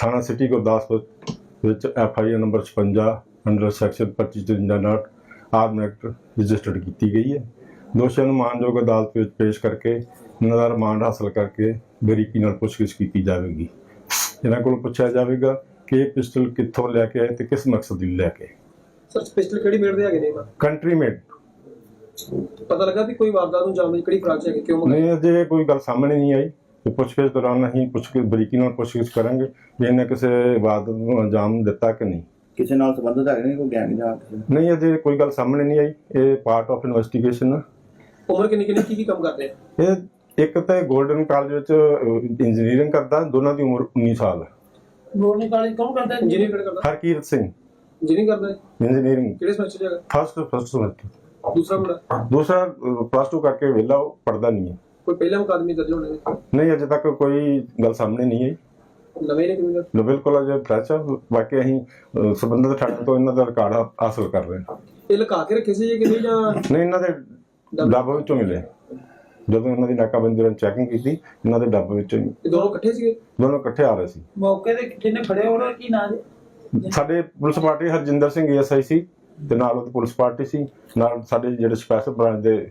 ਥਾਣਾ ਸਿਟੀ ਗੁਰਦਾਸਪੁਰ ਵਿੱਚ F I R number 56 under section 2553 ਨਾਟ ਆਰਮ ਐਕਟ ਰਜਿਸਟਰਡ ਕੀਤੀ ਗਈ ਹੈ। ਦੋਸ਼ੀਆਂ ਨੂੰ ਮਾਨਯੋਗ ਅਦਾਲਤ ਵਿੱਚ ਪੇਸ਼ ਕਰਕੇ ਉਹਨਾਂ ਦਾ ਰਿਮਾਂਡ ਹਾਸਲ ਕਰਕੇ ਬਰੀਕੀ ਨਾਲ ਪੁੱਛਗਿੱਛ ਕੀਤੀ ਜਾਵੇਗੀ। ਇਹਨਾਂ ਕੋਲੋਂ ਪੁੱਛਿਆ ਜਾਵੇਗਾ ਕਿ ਇਹ ਪਿਸਟਲ ਕਿੱਥੋਂ ਲੈ ਕੇ ਆਏ ਤੇ ਕਿਸ ਮਕਸਦ ਲਈ ਲੈ ਕੇ। ਸਰ ਪਿਸਟਲ ਕਿਹੜੀ ਮੇੜ ਦੇ ਹੈਗੇ ਨੇ? ਕੰਟਰੀ ਮੇਡ ਪਤਾ ਲੱਗਾ ਵੀ ਕੋਈ ਵਾਰਦਾਤ ਨੂੰ ਜਾਣ ਦੀ ਕਿਹੜੀ ਫਰਾਂਚ ਹੈਗੀ ਕਿਉਂ ਨਹੀਂ ਅਜੇ ਕੋਈ ਗੱਲ ਸਾਹਮਣੇ ਨਹੀਂ ਆਈ। ਤੇ ਪੁੱਛਗਿੱਛ ਦੌਰਾਨ ਅਸੀਂ ਪੁੱਛਗਿੱਛ ਬਰੀਕੀ ਨਾਲ ਪੁੱਛਗਿੱਛ ਕਰਾਂਗੇ ਵੀ ਇਹਨੇ ਕਿਸੇ ਵਾਦ ਨੂੰ ਅੰਜਾਮ ਦਿੱਤਾ ਕਿ ਨਹੀਂ। ਕਿਸੇ ਨਾਲ ਸੰਬੰਧਿਤ ਹੈਗੇ ਨੇ ਕੋਈ ਗੈਂਗ ਜਾਂ ਕਿਸੇ ਨਹੀਂ ਅਜੇ ਕੋਈ ਗੱਲ ਸਾਹਮਣੇ ਨਹੀਂ ਆਈ। ਇਹ ਪਾਰਟ ਆਫ ਇਨਵੈਸਟੀਗੇਸ਼ਨ ਹੈ ਉਮਰ ਕਿੰਨੀ ਕਿੰਨੀ ਕੀ ਕੀ ਕੰਮ ਕਰਦੇ ਆ? ਇਹ ਇੱਕ ਤਾਂ 골ਡਨ ਕਾਲਜ ਵਿੱਚ ਇੰਜੀਨੀਅਰਿੰਗ ਕਰਦਾ ਦੋਨਾਂ ਦੀ ਉਮਰ 19 ਸਾਲ ਹੈ ਗੋਰਨੀ ਕਾਲਜ ਕੌਣ ਕਰਦਾ? ਹੈ ਇੰਜੀਨੀਅਰ ਕਿਹੜਾ ਕਰਦਾ? ਹਰਕੀਰਤ ਸਿੰਘ। ਇੰਜੀਨੀਅਰ ਕਰਦਾ ਹੈ? ਇੰਜੀਨੀਅਰਿੰਗ ਕਿਹੜੇ ਸਮੈਸਟਰ ਹੈਗਾ? ਫਸਟ ਫਸਟ ਸਮੈਸਟਰ ਦੂਸਰਾ ਮੁੰਡਾ? ਦੂਸਰਾ ਪਲੱਸ 2 ਕਰਕੇ ਵਿਹਲਾ ਉਹ ਪੜਦਾ ਨਹੀਂ ਹੈ। ਕੋਈ ਪਹਿਲਾ ਮੁਕਾਦਮੇ ਦਰਜ ਹੋਣੇ ਨੇ? ਨਹੀਂ ਅਜੇ ਤੱਕ ਕੋਈ ਗੱਲ ਸਾਹਮਣੇ ਨਹੀਂ ਆਈ। ਨਵੇਂ ਨੇ ਕਿਵੇਂ ਲੋ ਬਿਲਕੁਲ ਅਜੇ ਫਰੈਸ਼ ਆ। ਬਾਕੀ ਅਸੀਂ ਅਹ, ਸੰਬੰਧਿਤ ਠੱਗ ਤੋਂ ਇਹਨਾਂ ਦਾ ਰਿਕਾਰਡ ਹਾ- ਹਾਸਲ ਕਰ ਰਹੇ ਹਾਂ। ਇਹ ਲੁਕਾ ਕੇ ਰੱਖੇ ਸੀ ਜੀ ਕਿ ਨਹੀਂ ਜਾਂ? ਨਹੀਂ ਇਹਨਾਂ ਦੇ ਡੱਬੇ ਵਿੱਚੋਂ ਮਿਲੇ। ਜਦੋਂ ਇਹਨਾਂ ਦੀ ਨਾਕਾਬੰਦੀ ਦੌਰਾਨ ਚੈਕਿੰਗ ਕੀਤੀ ਇਹਨਾਂ ਦੇ ਡੱਬੇ ਵਿੱਚੋਂ ਹੀ ਇਹ ਦੋਨੋਂ ਇਕੱਠੇ ਸੀਗੇ? ਦੋਨੋਂ ਇਕੱਠੇ ਆ ਰਹੇ ਸੀ। ਮੌਕੇ ਤੇ ਜਿਹਨੇ ਫੜਿਆ ਉਹਨਾਂ ਕੀ ਨਾਂ ਜੀ? ਸਾਡੇ police party Harjinder Singh ASI ਸੀ ਤੇ ਨਾਲ ਉਹਦੀ ਪੁਲਿਸ ਪਾਰਟੀ ਸੀ। ਨਾਲ ਸਾਡੇ ਜਿਹੜੇ ਸਪੈਸ਼ਲ ਬ੍ਰਾਂਚ ਦੇ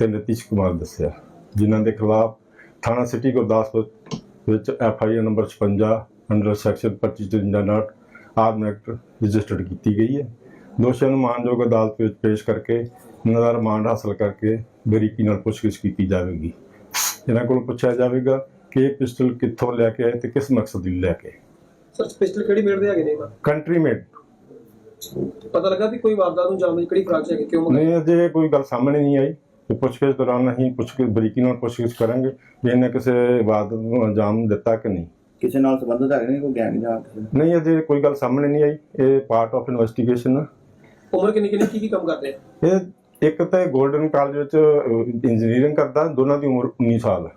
ਤੇ ਨਤੀਸ਼ ਕੁਮਾਰ ਦੱਸਿਆ ਜਿਨ੍ਹਾਂ ਦੇ ਖਿਲਾਫ ਥਾਣਾ ਸਿਟੀ ਗੁਰਦਾਸਪੁਰ ਵਿੱਚ F I R number 56 under section 2553 ਨਾਟ ਆਰਮ ਐਕਟ ਰਜਿਸਟਰਡ ਕੀਤੀ ਗਈ ਹੈ। ਦੋਸ਼ੀਆਂ ਨੂੰ ਮਾਨਯੋਗ ਅਦਾਲਤ ਵਿੱਚ ਪੇਸ਼ ਕਰਕੇ ਉਹਨਾਂ ਦਾ ਰਿਮਾਂਡ ਹਾਸਲ ਕਰਕੇ ਬਰੀਕੀ ਨਾਲ ਪੁੱਛਗਿੱਛ ਕੀਤੀ ਜਾਵੇਗੀ। ਇਹਨਾਂ ਕੋਲੋਂ ਪੁੱਛਿਆ ਜਾਵੇਗਾ ਕਿ ਇਹ ਪਿਸਟਲ ਕਿੱਥੋਂ ਲੈ ਕੇ ਆਏ ਤੇ ਕਿਸ ਮਕਸਦ ਲਈ ਲੈ ਕੇ। ਸਰ ਪਿਸਟਲ ਕਿਹੜੀ ਮੇੜ ਦੇ ਹੈਗੇ ਨੇ? Country made. ਪਤਾ ਲੱਗਾ ਵੀ ਕੋਈ ਵਾਰਦਾਤ ਨੂੰ ਜਾਣ ਦੀ ਕਿਹੜੀ ਫਰਾਂਚ ਹੈਗੀ ਕਿਉਂ ਨਹੀਂ ਅਜੇ ਕੋਈ ਗੱਲ ਸਾਹਮਣੇ ਨਹੀਂ ਆਈ। ਤੇ ਪੁੱਛਗਿੱਛ ਦੌਰਾਨ ਅਸੀਂ ਪੁੱਛਗਿੱਛ ਬਰੀਕੀ ਨਾਲ ਪੁੱਛਗਿੱਛ ਕਰਾਂਗੇ ਵੀ ਇਹਨੇ ਕਿਸੇ ਵਾਦ ਨੂੰ ਅੰਜਾਮ ਦਿੱਤਾ ਕਿ ਨਹੀਂ। ਕਿਸੇ ਨਾਲ ਸੰਬੰਧਿਤ ਹੈਗੇ ਨੇ ਕੋਈ ਗੈਂਗ ਜਾਂ ਨਹੀਂ ਅਜੇ ਕੋਈ ਗੱਲ ਸਾਹਮਣੇ ਨਹੀਂ ਆਈ। ਇਹ ਪਾਰਟ ਆਫ ਇਨਵੈਸਟੀਗੇਸ਼ਨ ਹੈ ਉਮਰ ਕਿੰਨੀ ਕਿੰਨੀ ਕੀ ਕੀ ਕੰਮ ਕਰਦੇ ਆ? ਇਹ ਇੱਕ ਤਾਂ 골ਡਨ ਕਾਲਜ ਵਿੱਚ ਇੰਜੀਨੀਅਰਿੰਗ ਕਰਦਾ ਦੋਨਾਂ ਦੀ ਉਮਰ 19 ਸਾਲ ਹੈ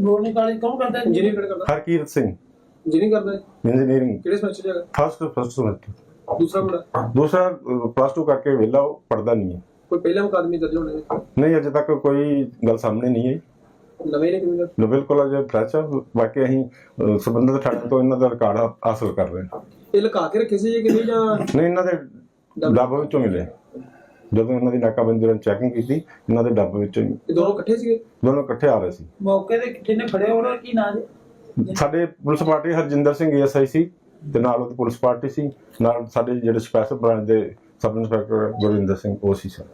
ਗੋਰਨੀ ਕਾਲਜ ਕੌਣ ਕਰਦਾ? ਹੈ ਇੰਜੀਨੀਅਰ ਕਿਹੜਾ ਕਰਦਾ? ਹਰਕੀਰਤ ਸਿੰਘ। ਇੰਜੀਨੀਅਰ ਕਰਦਾ ਹੈ? ਇੰਜੀਨੀਅਰਿੰਗ ਕਿਹੜੇ ਸਮੈਸਟਰ ਹੈਗਾ ਫਸਟ ਫਸਟ ਸਮੈਸਟਰ ਦੂਸਰਾ ਮੁੰਡਾ? ਦੂਸਰਾ ਪਲੱਸ 2 ਕਰਕੇ ਵਿਹਲਾ ਉਹ ਪੜਦਾ ਨਹੀਂ ਹੈ। ਕੋਈ ਪਹਿਲਾ ਮੁਕਾਦਮੇ ਦਰਜ ਹੋਣੇ ਨੇ? ਨਹੀਂ ਅਜੇ ਤੱਕ ਕੋਈ ਗੱਲ ਸਾਹਮਣੇ ਨਹੀਂ ਆਈ। ਨਵੇਂ ਨੇ ਕਿਵੇਂ ਲੋ ਬਿਲਕੁਲ ਅਜੇ ਫਰੈਸ਼ ਆ। ਬਾਕੀ ਅਸੀਂ ਅਹ, ਸੰਬੰਧਿਤ ਠੱਗ ਤੋਂ ਇਹਨਾਂ ਦਾ ਰਿਕਾਰਡ ਹਾ- ਹਾਸਲ ਕਰ ਰਹੇ ਹਾਂ। ਇਹ ਲੁਕਾ ਕੇ ਰੱਖੇ ਸੀ ਜੀ ਕਿ ਨਹੀਂ ਜਾਂ? ਨਹੀਂ ਇਹਨਾਂ ਦੇ ਡੱਬੇ ਵਿੱਚੋਂ ਮਿਲੇ। ਜਦੋਂ ਇਹਨਾਂ ਦੀ ਨਾਕਾਬੰਦੀ ਦੌਰਾਨ ਚੈਕਿੰਗ ਕੀਤੀ ਇਹਨਾਂ ਦੇ ਡੱਬੇ ਵਿੱਚੋਂ ਹੀ ਇਹ ਦੋਨੋਂ ਇਕੱਠੇ ਸੀਗੇ? ਦੋਨੋਂ ਇਕੱਠੇ ਆ ਰਹੇ ਸੀ। ਮੌਕੇ ਤੇ ਜਿਹਨੇ ਫੜਿਆ ਉਹਨਾਂ ਕੀ ਨਾਂ ਜੀ? ਸਾਡੇ police party Harjinder Singh ASI ਸੀ ਤੇ ਨਾਲ ਉਹਦੀ ਪੁਲਿਸ ਪਾਰਟੀ ਸੀ। ਨਾਲ ਸਾਡੇ ਜਿਹੜੇ ਸਪੈਸ਼ਲ ਬ੍ਰਾਂਚ ਦੇ ਸਬ ਇੰਸਪੈਕਟਰ ਗੁਰਵਿੰਦਰ ਸਿੰਘ ਉਹ ਸੀ ਸਰ।